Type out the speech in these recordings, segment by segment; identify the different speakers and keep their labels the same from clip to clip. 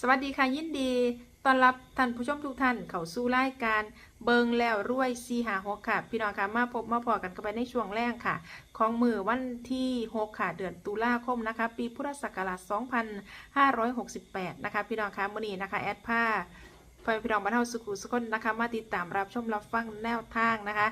Speaker 1: สวัสดีค่ะยินดีต้อนรับท่านผู้ชมทุกท่านเข้าสู่รายการเบิงแล้วรวยซีหาหกค่ะ พี่น้องค่ะมาพบมาพอกันกันไปในช่วงแรกค่ะ ของมือวันที่ 6 ค่ะ เดือนตุลาคมนะคะ ปีพุทธศักราช 2568 นะคะ พี่น้องค่ะมื่อนี้นะคะ แอดผ้าพอพี่น้องบ้านเฮาสุขุสุคนนะคะ มาติดตามรับชมรับฟังแนวทางนะคะ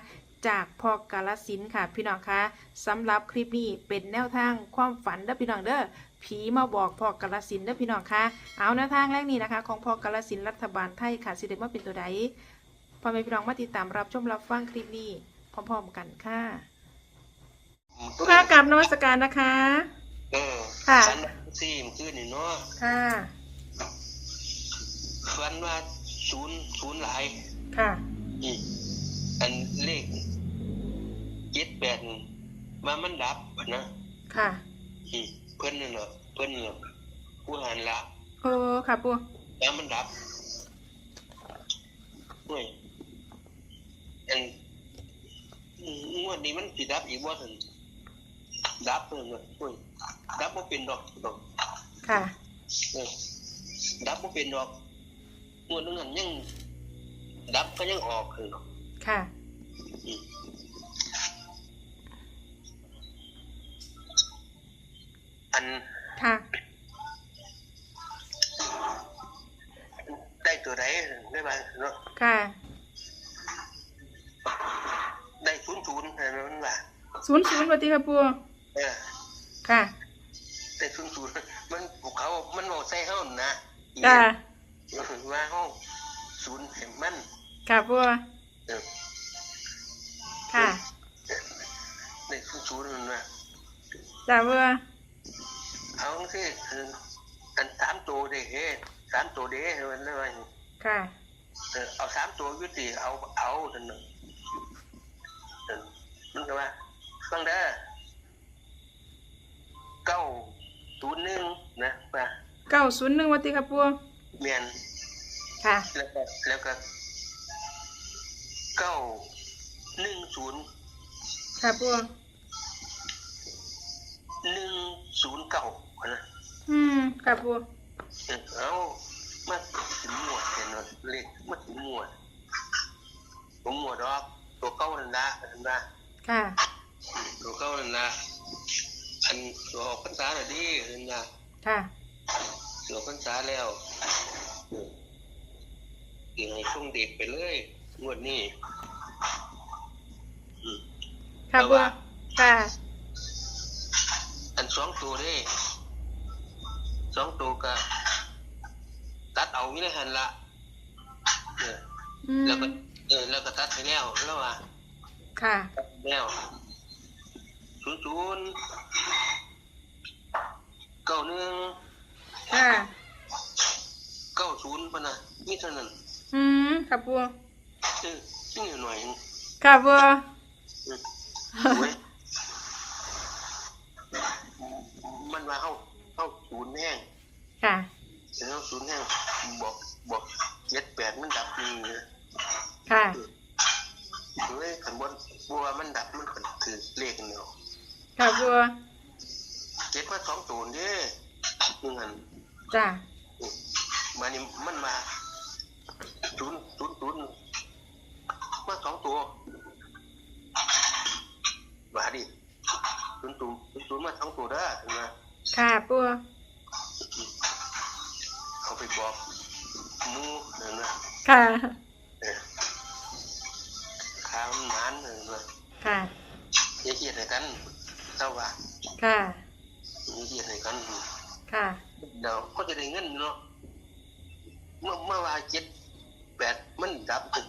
Speaker 1: จากพอกาลสินค่ะพี่น้องคะสำหรับคลิปนี้เป็นแนวทางความฝันเด้อพี่น้องเด้อ ผีมาบอกพอกาลสินธุ์เด้อพี่น้องคะเอาแนวทางแรกนี้นะคะ ของพอกาลสินธุ์รัฐบาลไทยค่ะสิเดมาเป็นตัวใดพอแม่พี่น้องมาติดตามรับชมรับฟังคลิปนี้พร้อมๆกันค่ะลูกค้ากลับนมัสการนะคะ
Speaker 2: เออ
Speaker 1: ค่ะ
Speaker 2: ฝันซีมขึ้นนี่เนาะ
Speaker 1: ค่ะ
Speaker 2: ฝันว่าศูนย์ศูนย์หลาย
Speaker 1: ค่ะ
Speaker 2: อืมอันเลขเจ็ดแปดนี่ว่ามันดับอะนะ
Speaker 1: ค่ะ
Speaker 2: อืมเพิ่นนั่นเหรอ เพิ่นน่ะผู้หันละ
Speaker 1: โอ้ค่ะปู
Speaker 2: แล้วมันดับเฮ้ยอันอืมงวดนี้มันสิดับอีกบ่ถึงดับเพิ่นน่ะเฮ้ยดับบ่เป็นดอกดอก
Speaker 1: ค่ะ
Speaker 2: เออดับบ่เป็นดอกงวดนึงอันยังดับก็ยังออกคือเนาะ
Speaker 1: ค่ะ
Speaker 2: อืมอัน
Speaker 1: ค่ะ
Speaker 2: ได้ตัวไหนได้ไหมเนาะ
Speaker 1: ค่ะ
Speaker 2: ได้ศูนย์ศูนย์เห็นไหมมันว่า
Speaker 1: ศูนย์ศูนย์ปฏิค่ะปู
Speaker 2: เออ
Speaker 1: ค่ะ
Speaker 2: ได้ศูนย์ศูนย์มันพวกเขา มันบอกใส่ห้องนะ
Speaker 1: ค่ะ
Speaker 2: ว่าห้องศูนย์เห็นมัน
Speaker 1: ค่ะปู
Speaker 2: เออ
Speaker 1: ค่ะ
Speaker 2: ได้ศูนย์ศูนย์มันว่า
Speaker 1: จ้าปู
Speaker 2: เอาสิอันสามตัวเด้เฮ้สามตัวเด้มันเลยว่า
Speaker 1: ค่ะ
Speaker 2: เอาสามตัวยุติเอาเอาท่านหนึ่งมันก็ว่าฟังเด้อเก้าศูนย์หนึ่งนะว่า
Speaker 1: เก้าศูนย์หนึ่งวัติค่ะปู
Speaker 2: เมียน
Speaker 1: ค่ะ
Speaker 2: แล้วก็แล้วก็เก้าหนึ่งศูนย์
Speaker 1: ค่ะปู
Speaker 2: หนึ่งศูนย์เก้า นะ
Speaker 1: อืมค่ะปู
Speaker 2: เออเอามาถึงหมวดเห็นไหมเลขมาถึงหมวดผมหมวดดอกตัวเก้านั่นละเห็นไหม
Speaker 1: ค่ะ
Speaker 2: ตัวเก้านั่นละอันตัวออกพรรษาหน่อยดิเห็นไหม
Speaker 1: ค่ะ
Speaker 2: ตัวพรรษาแล้วเออยังไงช่วงเด็กไปเลยงวดนี้อืม
Speaker 1: ค่ะปูค่ะ
Speaker 2: อันสองตัวเด้ สองตัวก็ตัดเอาไม่ได้หันละเออ
Speaker 1: อืม
Speaker 2: แล้วก็เออแล้วก็ตัดไปแล้วแล้วว่า
Speaker 1: ค่ะ
Speaker 2: ตัดไปแล้วศูนย์ศูนย์เก้าหนึ่ง
Speaker 1: ค่ะ
Speaker 2: เก้าศูนย์ปะนะนี่เท่านั้น
Speaker 1: อืมค่ะปู
Speaker 2: เออนี่หน่อยหนึ่ง
Speaker 1: ค่ะปู
Speaker 2: เออโอ้ยมันว่าเข้า เข้าศูนย์แห้ง
Speaker 1: ค่ะ
Speaker 2: เข้าศูนย์แห้งบอกบอกเจ็ดแปดมันดับนี่นะ
Speaker 1: ค่ะ
Speaker 2: เฮ้ยขันบนบัวมันดับมันก็ถือเลขเนาะ
Speaker 1: ค่ะปู
Speaker 2: เจ็ดมาสองตัวเด้หนึ่งหัน
Speaker 1: จ้า
Speaker 2: มานี่มันมาศูนย์ศูนย์ศูนย์มาสองตัวมาดิศูนย์ศูนย์ศูนย์ศูนย์มาสองตัวเด้อเห็นไหม
Speaker 1: ค่ะปู
Speaker 2: เอาไปบอกหมูเห็นไหม
Speaker 1: ค่ะ
Speaker 2: เออข้ามนานเห็นไหม
Speaker 1: ค่ะ
Speaker 2: เยียดให้กันเท่าว่า
Speaker 1: ค่ะ
Speaker 2: เยียดให้กัน
Speaker 1: ค่ะ
Speaker 2: เดี๋ยวก็จะได้เงินเนาะเมื่อเมื่อว่าเจ็ดแปดมันดับถึง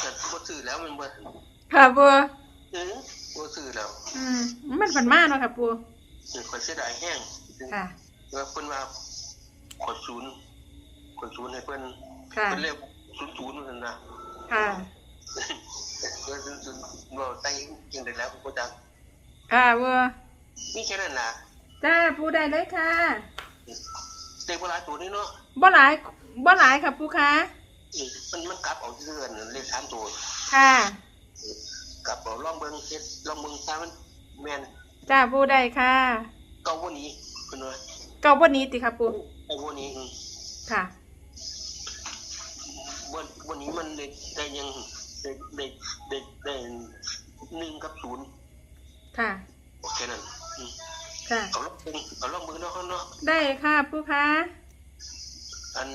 Speaker 2: แต่ก็ซื้อแล้วมันบ่
Speaker 1: ค่ะปู
Speaker 2: เออก็ซื้อแล้ว
Speaker 1: อืมมันฝันมากเนาะค่ะปู
Speaker 2: เออคนเสียดายแห้ง
Speaker 1: ค่ะ
Speaker 2: แล้วเพิ่นว่าขอศูนย์ขอศูนย์ให้เพิ่น
Speaker 1: ค่ะ
Speaker 2: เพิ่นเรียกศูนย์ศูนย์นั่นนะ
Speaker 1: ค่ะ
Speaker 2: เพิ่นศูนย์ศูนย์บ่ใส่จริงได้แล้วบ่จัก
Speaker 1: ค่ะปู
Speaker 2: มีแค่นั้นล่ะ
Speaker 1: จ้าปูได้เลยค่ะ
Speaker 2: เด็กเวลาตัวนี้เนาะ
Speaker 1: บ่หลายบ่หลายค่ะปูคะ
Speaker 2: เออมันมันกลับเอาเรื่อนเลขสามตัว
Speaker 1: ค่ะ
Speaker 2: กลับเอาลองเบิ่งเฮ็ดลองเบิ่งซะมันแม่น
Speaker 1: จ้าผู้ใดค่ะ
Speaker 2: เก่าวันนี้คุณว่
Speaker 1: เก่าวันนี้ติครับปู
Speaker 2: เก่าวันนี้
Speaker 1: ค่ะ
Speaker 2: วันวันนี้มันเด้ได้ยังเด็กเด็กเด้ได้หนึ่งกับศูนย์
Speaker 1: ค่ะ
Speaker 2: แค่นั้น
Speaker 1: ค่ะ
Speaker 2: เอาล็อกมือเอาล็อกมือเนาะเนาะ
Speaker 1: ได้ค่ะผู้คะ
Speaker 2: อัน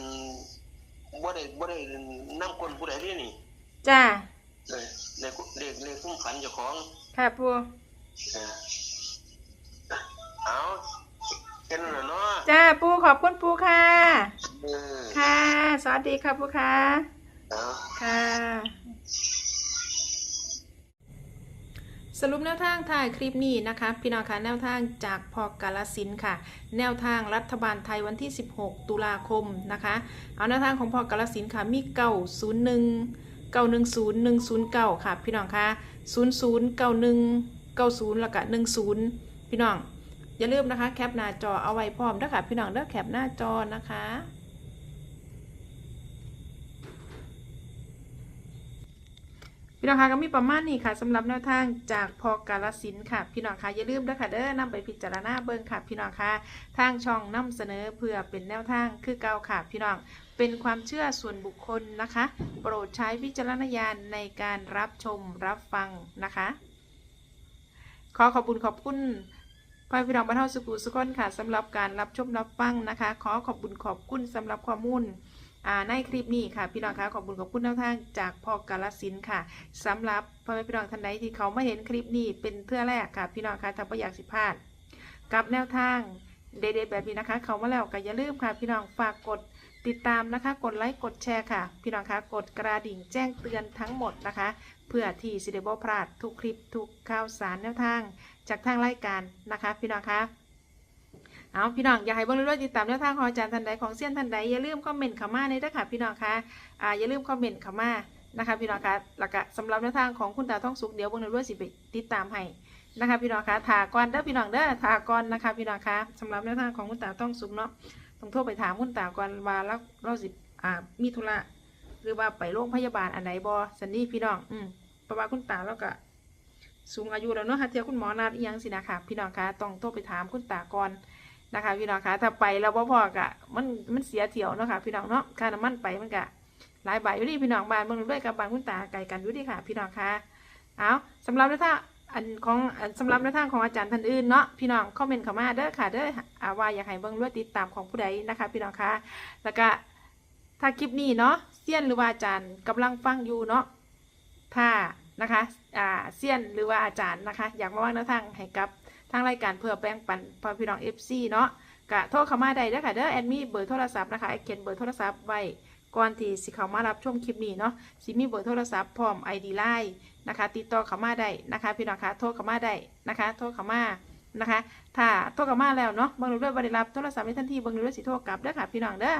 Speaker 2: บ่ได้บ่ได้นำคนผู้ใดที่นี่
Speaker 1: จ้า
Speaker 2: เลยเลยเลกคุ้มฝันเจ้าของ
Speaker 1: ค่ะ
Speaker 2: ผู้อะ แค่นั้นน่ะเนาะ
Speaker 1: จ้าปูขอบคุณปูค่ะ
Speaker 2: เออ
Speaker 1: ค่ะ สวัสดีค่ะปูค่ะ
Speaker 2: เอา
Speaker 1: ค่ะ สรุปแนวทางถ่ายคลิปนี้นะคะ พี่น้องคะแนวทางจากพอกาลสินธุ์ค่ะ แนวทางรัฐบาลไทยวันที่ 16 ตุลาคมนะคะ เอาแนวทางของพอกาลสินธุ์ค่ะมีเก้าศูนย์หนึ่งเก้าหนึ่งศูนย์หนึ่งศูนย์เก้าค่ะ พี่น้องคะศูนย์ศูนย์เก้าหนึ่งเก้าศูนย์แล้วก็หนึ่งศูนย์พี่น้อง อย่าลืมนะคะแคปหน้าจอเอาไว้พร้อมด้วยค่ะพี่น้องเด้อแคปหน้าจอนะคะพี่น้องคะก็มีประมาณนี้ค่ะสำหรับแนวทางจากพอกาลสินค่ะ พี่น้องคะอย่าลืมด้วยค่ะเด้อนำไปพิจารณาเบิ่งค่ะ พี่น้องคะทางช่องนำเสนอเพื่อเป็นแนวทางคือเก่าค่ะ พี่น้องเป็นความเชื่อส่วนบุคคลนะคะ โปรดใช้วิจารณญาณในการรับชมรับฟังนะคะ ขอขอบคุณขอบคุณ พ่อพี่น้องบรรเทาสุขุสุขนค่ะสำหรับการรับชมรับฟังนะคะ ขอขอบคุณขอบคุณสำหรับข้อมูลอ่นในคลิปนี้ค่ะ พี่น้องคะขอบคุณขอบคุณแนวทางจากพ่อกาลสินค่ะสำหรับพ่อแม่พี่น้องท่านใดที่เขาไม่เห็นคลิปนี้เป็นเทื่อแรกค่ะ พี่น้องคะถ้าไม่อยากสิพลาดกับแนวทางเด็ดๆแบบนี้นะคะ เขามาแล้วก็อย่าลืมค่ะ พี่น้องฝากกด ติดตามนะคะ กดไลค์กดแชร์ค่ะ พี่น้องคะกดกระดิ่งแจ้งเตือนทั้งหมดนะคะ เพื่อที่สิเดบพลาดทุกคลิปทุกข่าวสารแนวทาง จากทางรายการนะคะ พี่น้องคะเอาพี่น้องอยากให้เบิ่งเรื่อยติดตามแนวทางของอาจารย์ทันใดของเซียนทันใดอย่าลืมคอมเมนต์เข้ามาในด้วยค่ะพี่น้องคะอ่าอย่าลืมคอมเมนต์เข้ามานะคะพี่น้องคะแล้วก็สำหรับแนวทางของคุณตาท่องสุกเดี๋ยวเบิ่งในด้วยสิไปติดตามให้นะคะพี่น้องคะถาก่อนเด้อพี่น้องเด้อถาก่อนนะคะ พี่น้องคะสำหรับแนวทางของคุณตาท่องสุกเนาะ ต้องโทรไปถามคุณตาก่อนว่าแล้วเราสิอ่ามีธุระหรือว่าไปโรงพยาบาลอันไหนบ่สันนี่พี่น้อง อืมเพราะว่าคุณตาแล้วก็สูงอายุแล้วเนาะหาเทียคุณหมอนัดอีหยังสินะคะพี่น้องคะต้องโทรไปถามคุณตาก่อนนะคะ พี่น้องคะถ้าไปแล้วบ่พอกะมันมันเสียเที่ยวเนาะค่ะพี่น้องเนาะค่าน้ำมันไปมันกะหลายใบอยู่ดีพี่น้องบ้านเมืองด้วยกับบางคุณตาไก่กันอยู่ดีค่ะ พี่น้องคะเอาสำหรับในทาง อันของอันสำหรับในทางของอาจารย์ท่านอื่นเนาะพี่น้องคอมเมนต์เข้ามาเด้อค่ะเด้ออาว่าอยากให้เบิ่งด้วยติดตามของผู้ใดนะคะ พี่น้องคะแล้วก็ถ้าคลิปนี้เนาะเซียนหรือว่าอาจารย์กำลังฟังอยู่เนาะถ้านะคะอ่าเซียนหรือว่าอาจารย์นะคะ อยากมาว่างแนทางให้กับทางรายการเพื่อแบ่งปันพอพี่น้องเอฟซีเนาะก็โทรเข้ามาได้เด้อค่ะเด้อแอดมีเบอร์โทรศัพท์นะคะไอเขียนเบอร์โทรศัพท์ไว้ก่อนที่สิเข้ามารับชมคลิปนี้เนาะสิมีเบอร์โทรศัพท์พร้อม ID Line น นะคะ ติดต่อเขามาได้นะคะพี่น้องคะโทรเขามาได้นะคะ โทรเขามานะคะ ถ้าโทรเขามาแล้วเนาะเบางรู้ด้วยบริรับโทรศัพท์ในทันทีเบางรู้ด้วยสิโทรกลับเด้อค่ะพี่น้องเด้อ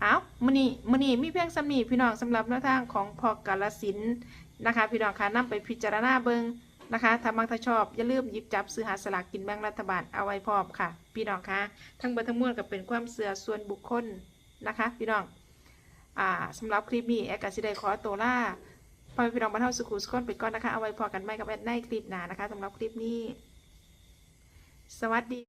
Speaker 1: เอามือนี้มือนี้มีเพียงสำนีพี่น้องสำหรับแนวทางของพอกาลสินนะคะ พี่น้องคะนํไปพิจารณาเบิงนะคะถ้ามักถ้าชอบ อย่าลืมหยิบจับซื้อหาสลากกินแบ่งรัฐบาลเอาไว้พร้อมค่ะ พี่น้องคะทั้งเบอร์ทั้งมวลก็เป็นความเสื่อส่วนบุคคลนะคะ พี่น้องอ่าสำหรับคลิปนี้แอดกาซิได้ขอตัวล่า พอพี่น้องบรรเทาสุขุสกอนไปก่อนนะคะ เอาไว้พอกันไม่กับแอดในคลิปหน้านะคะสำหรับคลิปนี้ สวัสดี